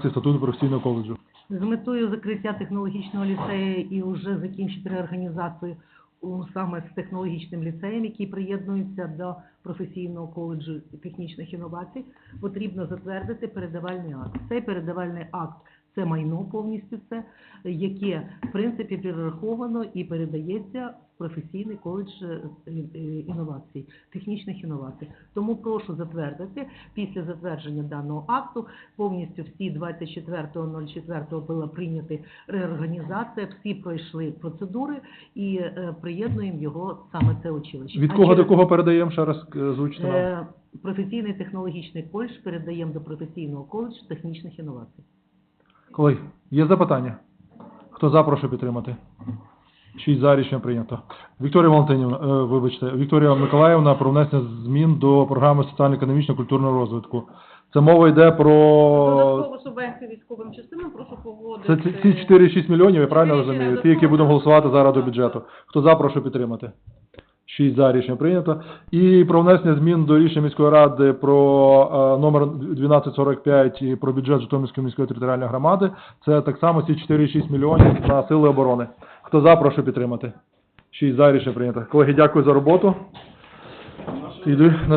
статуту професійного коледжу. З метою закриття технологічного ліцею і вже закінчити реорганізацію у- саме з технологічним ліцеєм, який приєднується до професійного коледжу технічних інновацій, потрібно затвердити передавальний акт. Цей передавальний акт це майно повністю це, яке в принципі перераховано і передається в професійний коледж е, е, інновацій, технічних інновацій. Тому прошу затвердити після затвердження даного акту повністю всі 24.04 була прийнята реорганізація, всі пройшли процедури і е, приєднуємо його саме це училище. Від А кого до через- кого передаємо ще раз? Е, Професійний технологічний коледж передаємо до професійного коледжу технічних інновацій. Колеги, є запитання? Хто за, прошу підтримати. Шість за рішення прийнято. Вікторія Валентинівна, е, вибачте, Вікторія Миколаївна про внесення змін до програми соціально-економічного культурного розвитку. Це мова йде про Додаткову субвенцію військовим частинам прошу погодити. це ці- ці 4-6 мільйонів, я правильно розумію? Ті, які будемо голосувати зараз до бюджету. Хто за, прошу підтримати. 6 за рішення прийнято. І про внесення змін до рішення міської ради про е, номер 1245 і про бюджет Житомирської міської територіальної громади. Це так само ці 4,6 мільйонів на сили оборони. Хто за, прошу підтримати. 6 за рішення прийнято. Колеги, дякую за роботу. Іду